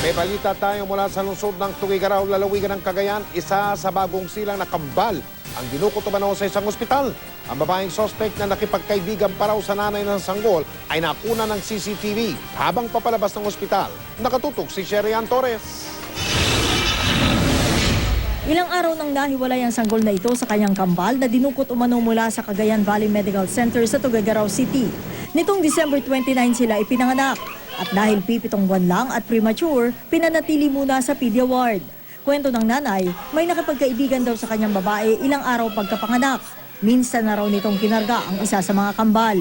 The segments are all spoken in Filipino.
May balita tayo mula sa lungsod ng Tugigaraw, lalawigan ng Cagayan. Isa sa bagong silang nakambal ang dinukot umano sa isang ospital. Ang babaeng sospek na nakipagkaibigan pa raw sa nanay ng sanggol ay nakuna ng CCTV habang papalabas ng ospital. Nakatutok si Sherian Torres. Ilang araw nang nahiwalay ang sanggol na ito sa kanyang kambal na dinukot umano mula sa Cagayan Valley Medical Center sa Tuguegarao City. Nitong December 29 sila ipinanganak. At dahil pipitong buwan lang at premature, pinanatili muna sa pedia ward. Kwento ng nanay, may nakipagkaibigan daw sa kanyang babae ilang araw pagkapanganak. Minsan na raw nitong kinarga ang isa sa mga kambal.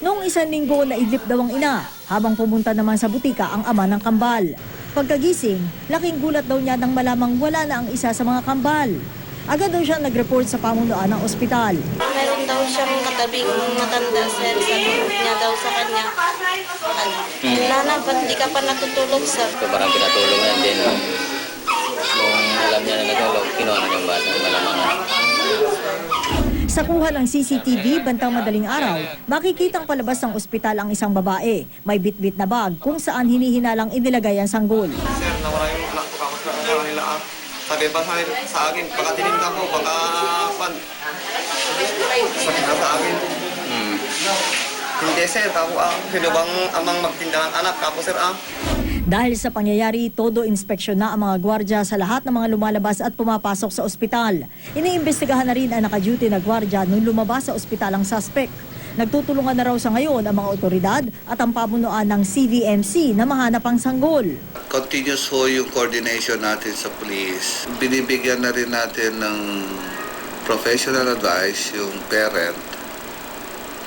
Noong isang linggo na idlip daw ang ina, habang pumunta naman sa butika ang ama ng kambal. Pagkagising, laking gulat daw niya nang malamang wala na ang isa sa mga kambal. Agad daw siya nag-report sa pamunuan ng ospital. Meron daw siyang katabing matanda, sir. Niya daw sa kanya, ano, Nana, ba't hindi ka pa natutulog, sir? So parang pinatulong na din. Nung alam niya na nagulog, kinuha na yung bata. Malamang Sa kuha ng CCTV bantang madaling araw, makikitang palabas ng ospital ang isang babae. May bitbit na bag kung saan hinihinalang inilagay ang sanggol. Sir, nawala yung anak ko kako sa sa kanila. ah. Sabi ba sa, sa akin, baka tinignan ko, baka pan. Sabi na sa akin. Hindi sir, kako ah. Sino bang amang magtinda ng anak? Kako sir ah. Dahil sa pangyayari, todo inspeksyon na ang mga gwardya sa lahat ng mga lumalabas at pumapasok sa ospital. Iniimbestigahan na rin ang nakaduty na gwardya nung lumabas sa ospital ang suspect. Nagtutulungan na raw sa ngayon ang mga otoridad at ang pamunuan ng CVMC na mahanap ang sanggol. continuous ho yung coordination natin sa police. Binibigyan na rin natin ng professional advice yung parent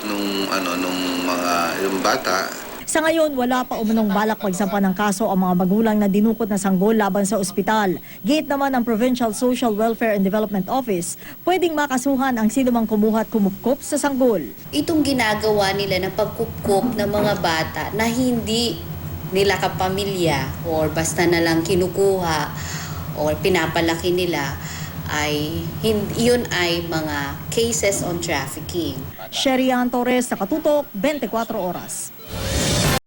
nung ano nung mga yung bata Sa ngayon, wala pa umunong balak magsampa ng kaso ang mga magulang na dinukot na sanggol laban sa ospital. Gate naman ng Provincial Social Welfare and Development Office, pwedeng makasuhan ang sinumang kumuha at kumupkop sa sanggol. itong ginagawa nila ng pagkupkop ng mga bata na hindi nila kapamilya or basta na lang kinukuha or pinapalaki nila ay yun ay mga cases on trafficking. Sherian Torres, Nakatutok, 24 Oras.